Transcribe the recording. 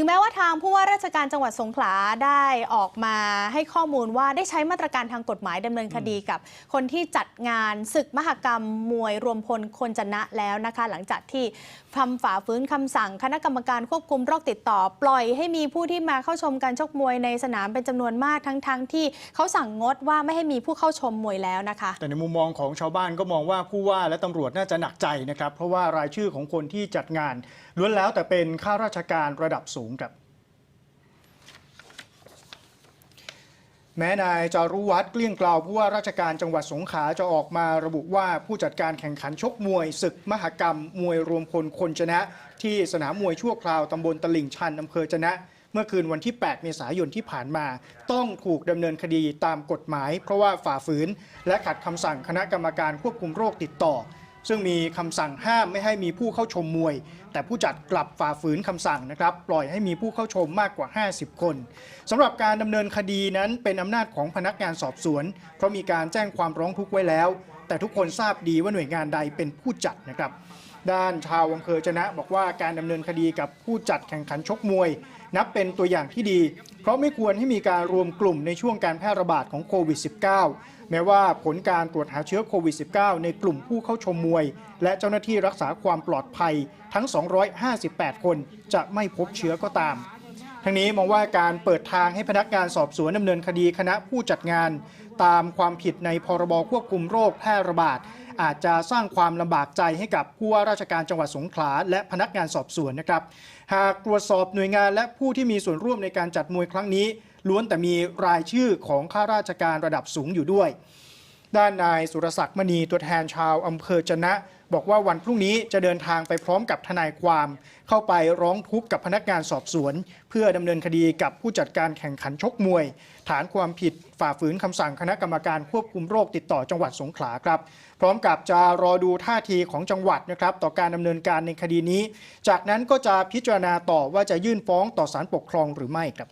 ถึงแม้ว่าทางผู้ว่าราชการจังหวัดสงขลาได้ออกมาให้ข้อมูลว่าได้ใช้มาตรการทางกฎหมายดำเนินคดีกับ คนที่จัดงานศึกมหกรรมมวยรวมพลคนชนะแล้วนะคะ หลังจากที่ทำฝ่าฝืนคำสั่งคณะกรรมการควบคุมโรคติดต่อ ปล่อยให้มีผู้ที่มาเข้าชมการชกมวยในสนามเป็นจำนวนมากทั้งๆที่เขาสั่งงดว่าไม่ให้มีผู้เข้าชมมวยแล้วนะคะ แต่ในมุมมองของชาวบ้านก็มองว่าผู้ว่าและตำรวจน่าจะหนักใจนะครับเพราะว่ารายชื่อของคนที่จัดงานล้วนแล้วแต่เป็นข้าราชการระดับสูงครับ แม้นายจารุวัฒน์เกลี้ยงกล่าวผู้ว่าราชการจังหวัดสงขลาจะออกมาระบุว่าผู้จัดการแข่งขันชกมวย ศึกมหกรรม มวยรวมพลคนชนะ ที่สนามมวยชั่วคราวตำบลตลิ่งชันอำเภอชนะเมื่อคืนวันที่ 8 เมษายนที่ผ่านมา ต้องถูกดำเนินคดีตามกฎหมาย เพราะว่าฝ่าฝืน และขัดคำสั่งคณะกรรมการควบคุมโรคติดต่อ ซึ่งมีคำสั่งห้ามไม่ให้มีผู้เข้าชมมวย แต่ผู้จัดกลับฝ่าฝืนคำสั่งนะครับ ปล่อยให้มีผู้เข้าชมมากกว่า 50 คนสำหรับการดำเนินคดีนั้นเป็นอำนาจของพนักงานสอบสวน เพราะมีการแจ้งความร้องทุกข์ไว้แล้ว แต่ทุกคนทราบดีว่าหน่วยงานใดเป็นผู้จัดนะครับ ด้านชาวอำเภอชนะ บอกว่าการดำเนินคดีกับผู้จัดแข่งขันชกมวย นับเป็นตัวอย่างที่ดี เพราะไม่ควรให้มีการรวมกลุ่มในช่วงการแพร่ระบาดของโควิด -19 แม้ว่าผลการตรวจหาเชื้อโควิด -19 ในกลุ่มผู้เข้าชมมวย และเจ้าหน้าที่รักษาความปลอดภัยทั้ง 258 คนจะไม่พบเชื้อก็ตาม ทั้งนี้มองว่าการเปิดทางให้พนักงานสอบสวนดำเนินคดีคณะผู้จัดงาน ตามความผิดในพรบควบคุมโรคแพร่ระบาด อาจจะสร้างความลำบากใจให้กับผู้ว่าราชการจังหวัดสงขลาและพนักงานสอบสวนนะครับ หากตรวจสอบหน่วยงานและผู้ที่มีส่วนร่วมในการจัดมวยครั้งนี้ ล้วนแต่มีรายชื่อของข้าราชการระดับสูงอยู่ด้วย ด้านนายสุรศักดิ์มณีตัวแทนชาวอำเภอจนะ บอกว่าวันพรุ่งนี้จะเดินทางไปพร้อมกับทนายความ เข้าไปร้องทุกข์กับพนักงานสอบสวน เพื่อดำเนินคดีกับผู้จัดการแข่งขันชกมวย ฐานความผิดฝ่าฝืนคำสั่งคณะกรรมการควบคุมโรคติดต่อจังหวัดสงขลาครับ พร้อมกับจะรอดูท่าทีของจังหวัดนะครับต่อการดำเนินการในคดีนี้ จากนั้นก็จะพิจารณาต่อว่าจะยื่นฟ้องต่อศาลปกครองหรือไม่ครับ